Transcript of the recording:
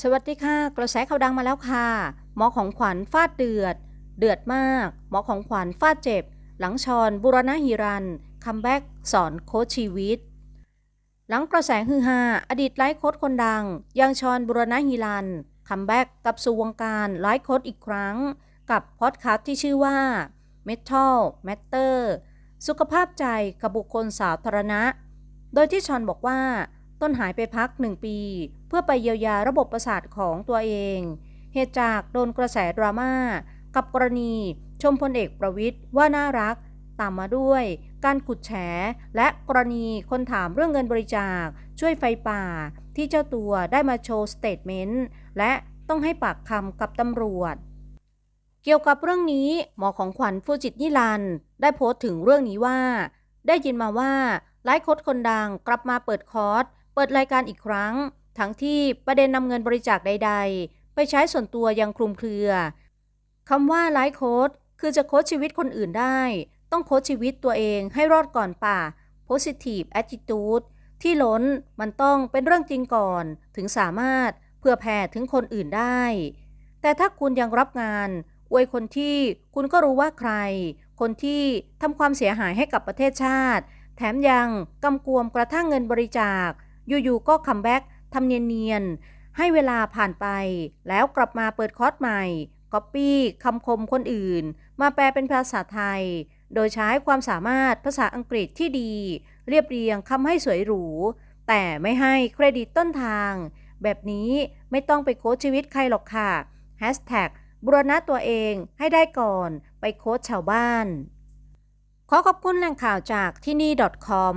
สวัสดีค่ะ กระแสข่าวดังมาแล้วค่ะ หมอของขวัญฟาดเดือด เดือดมาก หมอของขวัญฟาดเจ็บ หลังชอนบุรณะฮิรันคัมแบ็กสอนโค้ชชีวิต หลังกระแสฮือฮาอดีตไลฟ์โค้ชคนดัง ยังชอนบุรณะฮิรันคัมแบ็กกับสู่วงการไลฟ์โค้ชอีกครั้ง กับพอดคาสต์ที่ชื่อว่า Metal Matter สุขภาพใจกับบุคคลสาธารณะ โดยที่ชอนบอกว่า ต้นหายไปพักหนึ่งปี เพื่อไปเยียวยาระบบประสาทของตัวเอง เหตุจากโดนกระแสดราม่ากับกรณีชมพลเอกประวิทย์ว่าน่ารัก ตามมาด้วย การขุดแฉ และกรณีคนถามเรื่องเงินบริจาค ช่วยไฟป่า ที่เจ้าตัวได้มาโชว์สเตทเมนต์และต้องให้ปากคำกับตำรวจ เกี่ยวกับเรื่องนี้หมอของขวัญฟูจิตนิรันได้โพสต์ถึงเรื่องนี้ว่า ได้ยินมาว่าไลฟ์โค้ชคนดังกลับมาเปิดคอร์ส เปิดรายการอีกครั้ง ทั้งที่ประเด็นนำเงินบริจาคใด ๆ ไปใช้ส่วนตัวยังคลุมเครือคำว่าไลฟ์โค้ชคือจะโค้ชชีวิตคนอื่นได้ ต้องโค้ชชีวิตตัวเองให้รอดก่อนป่า positive attitude ที่ล้นมันต้องเป็นเรื่องจริงก่อน ถึงสามารถเพื่อแผ่ถึงคนอื่นได้ แต่ถ้าคุณยังรับงาน อวยคนที่คุณก็รู้ว่าใคร คนที่ทำความเสียหายให้กับประเทศชาติ แถมยังกำกวมกระทั่งเงินบริจาค อยู่ๆก็คัมแบ็กทำเนียนๆ ให้เวลาผ่านไป แล้วกลับมาเปิดคอร์สใหม่ก๊อปปี้คำคมคนอื่น มาแปลเป็นภาษาไทย โดยใช้ความสามารถภาษาอังกฤษที่ดี เรียบเรียงคำให้สวยหรู แต่ไม่ให้เครดิตต้นทาง แบบนี้ไม่ต้องไปโค้ชชีวิตใครหรอกค่ะ Hashtag บุรณะตัวเองให้ได้ก่อนไปโค้ชชาวบ้าน ขอขอบคุณแหล่งข่าวจากที่นี่ .com